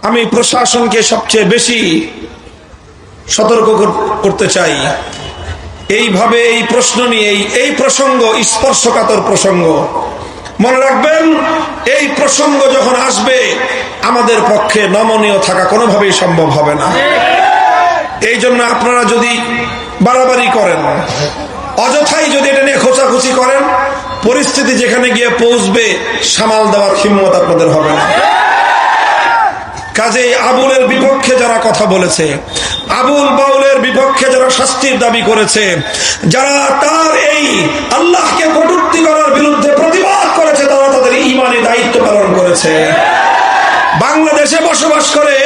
আমি প্রশাসনকে সবচেয়ে বেশি সতর্ক করতে চাই। এইভাবে এই প্রশ্ন নিয়ে, এই প্রসঙ্গ স্পর্শকাতর প্রসঙ্গ। মনে রাখবেন, এই প্রসঙ্গ যখন আসবে, আমাদের পক্ষে নমনীয় থাকা কোনোভাবেই সম্ভব হবে না। এই জন্য আপনারা যদি বাড়াবাড়ি করেন, অযথাই যদি এটা নিয়ে খোঁচাখুচি করেন, পরিস্থিতি যেখানে গিয়ে পৌঁছবে, সামাল দেওয়ার হিম্মত আপনাদের হবে না। কাজেই আবুলের বিপক্ষে যারা কথা বলেছে, আবুল বাউলের বিপক্ষে যারা শাস্তির দাবি করেছে, যারা তার এই আল্লাহকে কটূক্তি করার বিরুদ্ধে প্রতিবাদ করেছে, তারা তাদের ইমানে দায়িত্ব পালন করেছে। বাংলাদেশে বসবাস করে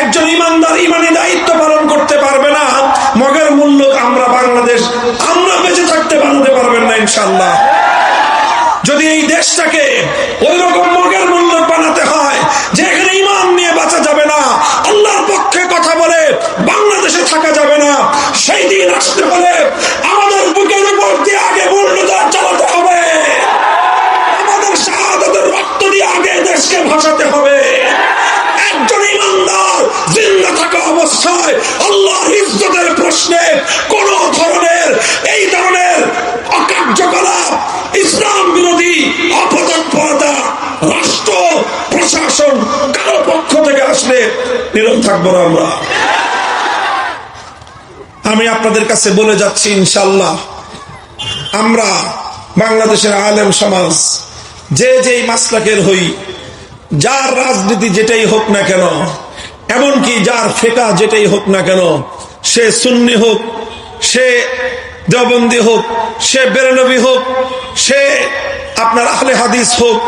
একজন ইমানদার ইমানি দায়িত্ব পালন করতে পারবে না, মগের মূল্য আমরা বাংলাদেশ, আমরা বেঁচে থাকতে বানাতে পারবেন না ইনশাল্লাহ যদি এই দেশটাকে ওই রকম থাকা যাবে না। সেই দিন আসতে হলে আমাদের বুকের উপর দিয়ে আগে মূল্যদার চালাতে হবে। আমাদের শাহাদাতের রক্ত দিয়ে আগে দেশকে ভাসাতে হবে। একজন প্রশ্নে কোন ধরনের এই ধরনের ইসলাম বিরোধী রাষ্ট্র প্রশাসন কারও পক্ষ থেকে আসলে নীরব থাকব না আমরা। আমি আপনাদের কাছে বলে যাচ্ছি ইনশাল্লাহ আমরা বাংলাদেশের আলেম সমাজ, যে যেই মাসলাকের হই, যার রাজনীতি যেটাই হোক না কেন, এমনকি যার ফেকা যেটাই হোক না কেন, সে সুন্নি হোক, সে দেওবন্দি হোক, সে বেরনবী হোক, সে আপনার আহলে হাদিস হোক,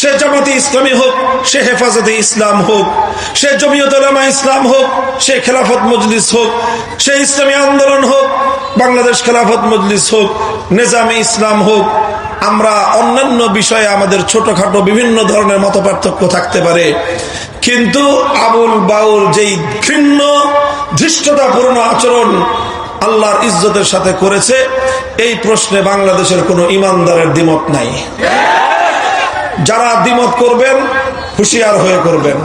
সে জামাতি ইসলামী হোক, সে হেফাজতে ইসলাম হোক, সে জমিয়ত উলামা ইসলাম হোক, সে খেলাফত মজলিস হোক, সে ইসলামী আন্দোলন হোক, বাংলাদেশ খেলাফত মজলিস হোক, নেজামে ইসলাম হোক, আমরা অন্যান্য বিষয়ে আমাদের ছোটখাটো বিভিন্ন ধরনের মত থাকতে পারে। কিন্তু আবুল বাউল যেই ঘৃণ্য, ধৃষ্টতাপূর্ণ আচরণ আল্লাহর ইজ্জতের সাথে করেছে এই প্রশ্নে বাংলাদেশের কোনো ইমানদারের দ্বিমত নাই। যারা দ্বিমত করবেন হুঁশিয়ার হয়ে করবেন।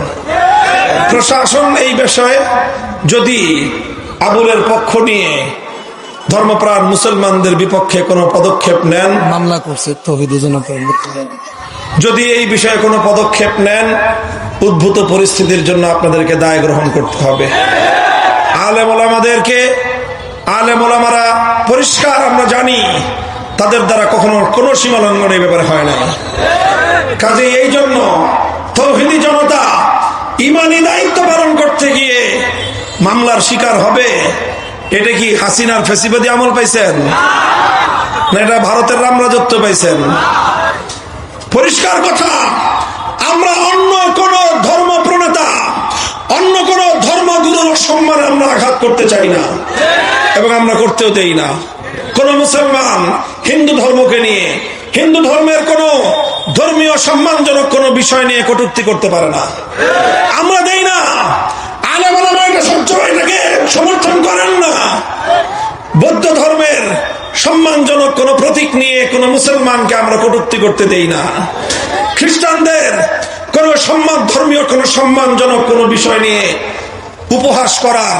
প্রশাসন এই বিষয়ে যদি আবুলের পক্ষ নিয়ে ধর্মপ্রাণ মুসলমানদের বিপক্ষে কোনো পদক্ষেপ নেন মামলা করছে যদি এই বিষয়ে কোনো পদক্ষেপ নেন উদ্ভূত পরিস্থিতির জন্য আপনাদেরকে দায় গ্রহণ করতে হবে। আলেম ওলামাদেরকে আলেম ওলামারা পরিষ্কার আমরা জানি, তাদের দ্বারা কখনো কোনো সীমা লঙ্ঘন এই ব্যাপারে হয় না কাজে এই জন্য তৌহিদি জনতা ইমানি দায়িত্ব পালন করতে গিয়ে মামলার শিকার হবে, এটা কি হাসিনার ফেসিবাদী আমল পাইছেন? না এটা ভারতের রাম রাজত্ব পাইছেন? পরিষ্কার কথা, আমরা অন্য কোন ধর্ম প্রণেতা, অন্য কোন ধর্মগুরুর সম্মানে আমরা আঘাত করতে চাই না। এবং আমরা করতেও দেই না। কোন মুসলমান হিন্দু ধর্মকে নিয়ে, হিন্দু ধর্মের কোন ধর্মীয় সম্মানজনক কোন বিষয় নিয়ে কটূক্তি করতে পারে না। আমরা দেই না। আলে বলা এটা সবসময় এটাকে সমর্থন করেন না। বৌদ্ধ ধর্মের সম্মানজনক কোন প্রতীক নিয়ে কোন মুসলমানকে আমরা কটূক্তি করতে দেই না। খ্রিস্টানদের কোন সম্মান, ধর্মীয় কোন সম্মানজনক কোন বিষয় নিয়ে উপহাস করার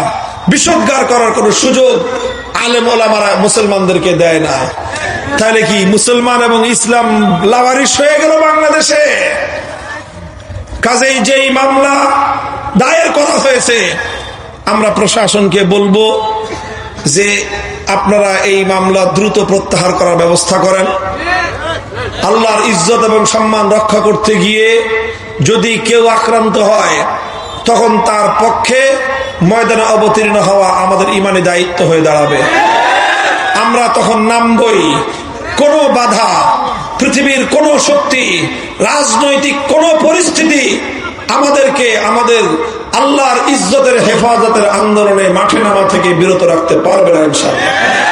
বিষোদ্গার করার কোন সুযোগ আলেম ওলামারা মুসলমানদেরকে দেয় না। তাহলে কি মুসলমান এবং ইসলাম লাভারিস হয়ে গেল বাংলাদেশে? কাজেই যেই মামলা দায়ের করা হয়েছে, আমরা প্রশাসনকে বলব যে আপনারা এই মামলা দ্রুত প্রত্যাহার করার ব্যবস্থা করেন। আল্লাহর ইজ্জত এবং সম্মান রক্ষা করতে গিয়ে যদি কেউ আক্রান্ত হয়, তখন তার পক্ষে ময়দানে অবতীর্ণ হওয়া আমাদের ইমানে দায়িত্ব হয়ে দাঁড়াবে। আমরা তখন নামবই। কোন বাধা, পৃথিবীর কোন শক্তি, রাজনৈতিক কোন পরিস্থিতি আমাদেরকে আমাদের আল্লাহর ইজ্জতের হেফাজতের আন্দোলনে মাঠে নামা থেকে বিরত রাখতে পারবে না ইনশাআল্লাহ।